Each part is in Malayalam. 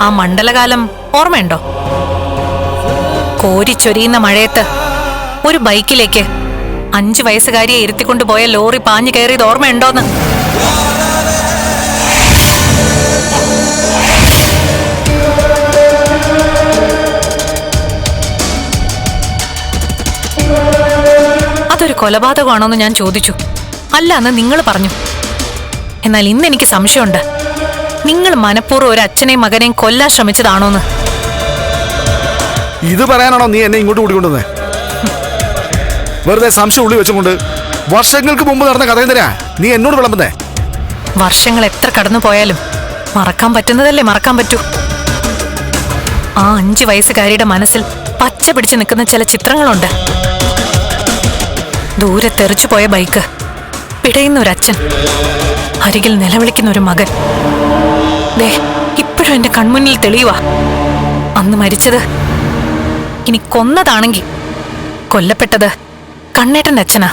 ആ മണ്ഡലകാലം ഓർമ്മയുണ്ടോ? കോരിച്ചൊരിയുന്ന മഴയത്ത് ഒരു ബൈക്കിലേക്ക് അഞ്ചു വയസ്സുകാരിയെ ഇരുത്തിക്കൊണ്ട് പോയ ലോറി പാഞ്ഞു കയറിയത് ഓർമ്മയുണ്ടോന്ന്? അതൊരു കൊലപാതകമാണോന്ന് ഞാൻ ചോദിച്ചു. അല്ല എന്ന് നിങ്ങൾ പറഞ്ഞു. എന്നാൽ ഇന്ന് എനിക്ക് സംശയമുണ്ട്. നിങ്ങൾ മനഃപൂർവം ഒരു അച്ഛനെയും മകനെയും കൊല്ലാൻ ശ്രമിച്ചതാണോന്ന്? ഇത് പറയാനാണോ നീ എന്നെ ഇങ്ങോട്ട് കൂടിക്കൊണ്ടുവന്നേ വെറുതെ സംശയം ഉള്ളി വെച്ചുകൊണ്ട് വർഷങ്ങൾക്ക് മുമ്പ് നടന്ന കഥ എന്തിനാ നീ എന്നോട് വിളമ്പുന്നേ? വർഷങ്ങൾ എത്ര കടന്നു പോയാലും മറക്കാൻ പറ്റുന്നതല്ലേ മറക്കാൻ പറ്റൂ. ആ അഞ്ചു വയസ്സുകാരിയുടെ മനസ്സിൽ പച്ച പിടിച്ച് നിൽക്കുന്ന ചില ചിത്രങ്ങളുണ്ട്. ദൂരെ തെറിച്ചു പോയ ബൈക്ക് പിടയുന്ന ഒരു അച്ഛൻ. അരികിൽ നിലവിളിക്കുന്ന ഒരു മകൻ. ദേ ഇപ്പോഴും എന്റെ കൺമുന്നിൽ തെളിയുവാ. അന്ന് മരിച്ചത് ഇനി കൊന്നതാണെങ്കിൽ കൊല്ലപ്പെട്ടത് കണ്ണേട്ടന്റെ അച്ഛനാ.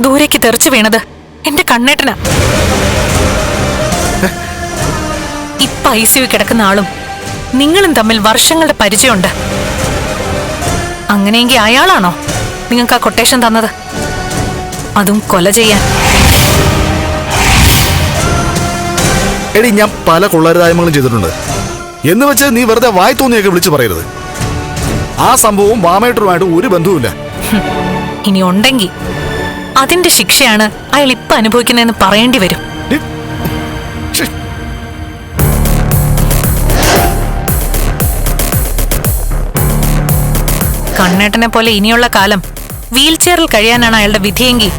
ദൂരേക്ക് തെറിച്ചു വീണത് എന്റെ കണ്ണേട്ടനാ. ഇപ്പൊ ഐ സിയു കിടക്കുന്ന ആളും നിങ്ങളും തമ്മിൽ വർഷങ്ങളുടെ പരിചയമുണ്ട്. അങ്ങനെയെങ്കിൽ അയാളാണോ നിങ്ങൾക്ക് ആ കൊട്ടേഷൻ തന്നത്? അതും കൊല ചെയ്യാൻ. എടി ഞാൻ പല കൊള്ളരുതായ്മകളും ചെയ്തിട്ടുണ്ട്. എന്ന് വെച്ച് നീ വെറുതെ വായി തോന്നിയൊക്കെ വിളിച്ചു പറയരുത്. ആ സംഭവവും വാമേട്ടറുമായിട്ട് ഒരു ബന്ധവുമില്ല. ഇനി ഉണ്ടെങ്കിൽ അതിന്റെ ശിക്ഷയാണ് അയാൾ ഇപ്പൊ അനുഭവിക്കുന്നതെന്ന് പറയേണ്ടി വരും. കണ്ണേട്ടനെ പോലെ ഇനിയുള്ള കാലം വീൽ ചെയറിൽ കഴിയാനാണ് അയാളുടെ വിധിയെങ്കിൽ.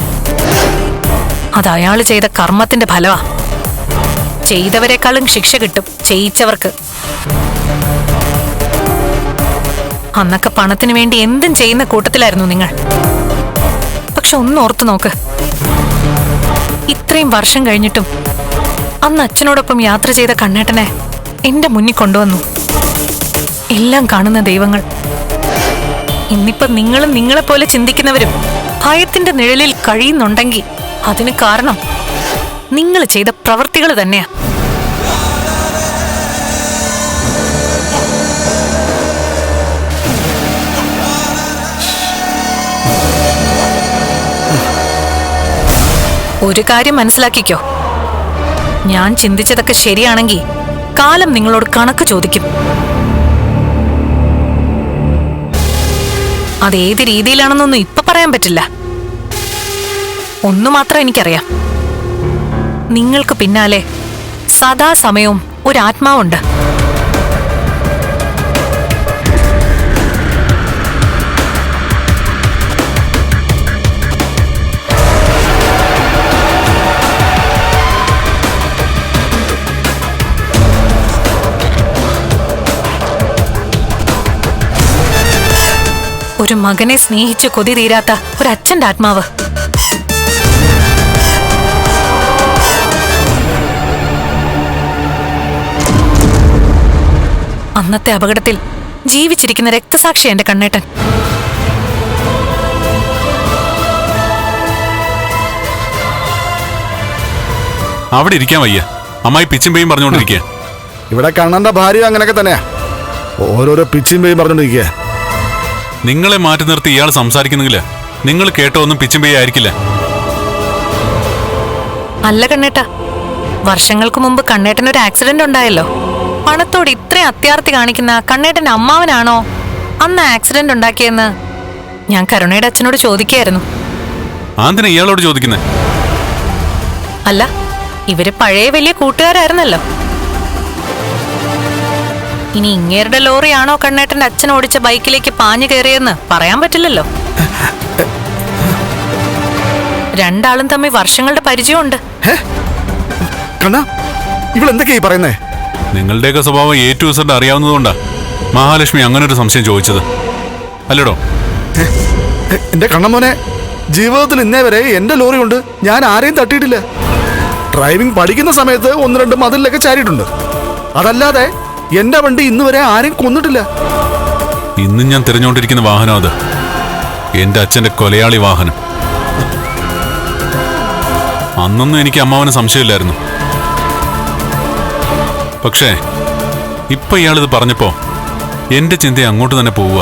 അത് അയാൾ ചെയ്ത കർമ്മത്തിന്റെ ഫലമാ. ചെയ്തവരെക്കാളും ശിക്ഷ കിട്ടും. ചെയ്യിച്ചവർക്ക്. അന്നൊക്കെ പണത്തിന് വേണ്ടി എന്തും ചെയ്യുന്ന കൂട്ടത്തിലായിരുന്നു നിങ്ങൾ. പക്ഷെ ഒന്ന് ഓർത്തു നോക്ക്. ഇത്രയും വർഷം കഴിഞ്ഞിട്ടും അന്ന് അച്ഛനോടൊപ്പം യാത്ര ചെയ്ത കണ്ണേട്ടനെ എന്റെ മുന്നിൽ കൊണ്ടുവന്നു. എല്ലാം കാണുന്ന ദൈവങ്ങൾ. ഇന്നിപ്പോ നിങ്ങളും നിങ്ങളെപ്പോലെ ചിന്തിക്കുന്നവരും ഭയത്തിന്റെ നിഴലിൽ കഴിയുന്നുണ്ടെങ്കിൽ അതിന് കാരണം നിങ്ങൾ ചെയ്ത പ്രവൃത്തികൾ തന്നെയാ. ഒരു കാര്യം മനസ്സിലാക്കിക്കോ. ഞാൻ ചിന്തിച്ചതൊക്കെ ശരിയാണെങ്കിൽ കാലം നിങ്ങളോട് കണക്ക് ചോദിക്കും. അതേത് രീതിയിലാണെന്നൊന്നും ഇപ്പൊ പറയാൻ പറ്റില്ല. ഒന്നു മാത്രം എനിക്കറിയാം. നിങ്ങൾക്ക് പിന്നാലെ സദാസമയവും ഒരാത്മാവുണ്ട്. ഒരു മകനെ സ്നേഹിച്ച് കൊതി തീരാത്ത ഒരു അച്ഛന്റെ ആത്മാവ്. അന്നത്തെ അപകടത്തിൽ ജീവിച്ചിരിക്കുന്ന രക്തസാക്ഷി എന്റെ കണ്ണേട്ടൻ. അവിടെ ഇരിക്കാൻ വയ്യ. അമ്മായി പിച്ചും പേയും പറഞ്ഞുകൊണ്ടിരിക്കുക ഇവിടെ കണ്ണന്റെ ഭാര്യ അങ്ങനെയൊക്കെ തന്നെയാ. ഓരോരോ പിച്ചും പേയും പറഞ്ഞോണ്ടിരിക്കുക നിങ്ങളെ മാറ്റി നിർത്തി ഇയാൾ സംസാരിക്കുന്നെങ്കിൽ നിങ്ങൾ കേട്ടോ ഒന്നും പിച്ചും പേയും ആയിരിക്കില്ല. അല്ല കണ്ണേട്ട വർഷങ്ങൾക്ക് മുമ്പ് കണ്ണേട്ടൻ ഒരു ആക്സിഡന്റ് ഉണ്ടായല്ലോ. പണത്തോട് ഇത്രയും അത്യാർത്തി കാണിക്കുന്ന കണ്ണേട്ടന്റെ അമ്മാവനാണോ അന്ന് ആക്സിഡന്റ് ഉണ്ടാക്കിയെന്ന്? ഞാൻ കരുണയുടെ അച്ഛനോട് ചോദിക്കായിരുന്നു. ആന്തിനാ ഇയാളോട് ചോദിക്കുന്നേ? അല്ല ഇവർ പഴയ വലിയ കൂട്ടുകാരായിരുന്നല്ലോ. ഇനി ഇങ്ങേരുടെ ലോറിയാണോ കണ്ണേട്ടന്റെ അച്ഛൻ ഓടിച്ച ബൈക്കിലേക്ക് പാഞ്ഞു കയറിയെന്ന് പറയാൻ പറ്റില്ലല്ലോ. രണ്ടാളും തമ്മിൽ വർഷങ്ങളുടെ പരിചയമുണ്ട്. കണ്ണ ഇവളെന്തൊക്കെയാ ഈ പറയുന്നേ? നിങ്ങളുടെയൊക്കെ സ്വഭാവം എ ടു സെഡ് അറിയാവുന്നതുകൊണ്ടാ. മഹാലക്ഷ്മി അങ്ങനെ ഒരു സംശയം ചോദിച്ചത്. അല്ലടോ? എന്റെ കണ്ണമ്മോനെ ജീവിതത്തിൽ ഇന്നേ വരെ എന്റെ ലോറി കൊണ്ട് ഞാൻ ആരെയും തട്ടിയിട്ടില്ല. ഡ്രൈവിംഗ് പഠിക്കുന്ന സമയത്ത് ഒന്ന് രണ്ട് മതിലൊക്കെ ചാരിയിട്ടുണ്ട്. അതല്ലാതെ എന്റെ വണ്ടി ഇന്ന് വരെ ആരെയും കൊന്നിട്ടില്ല. ഇന്ന് ഞാൻ തിരഞ്ഞുകൊണ്ടിരിക്കുന്ന വാഹനം അത്. എന്റെ അച്ഛന്റെ കൊലയാളി വാഹനം. അന്നൊന്നും എനിക്ക് അമ്മാവന് സംശയമില്ലായിരുന്നു. പക്ഷേ ഇപ്പൊ ഇയാളിത് പറഞ്ഞപ്പോ എന്റെ ചിന്ത അങ്ങോട്ട് തന്നെ പോവുക.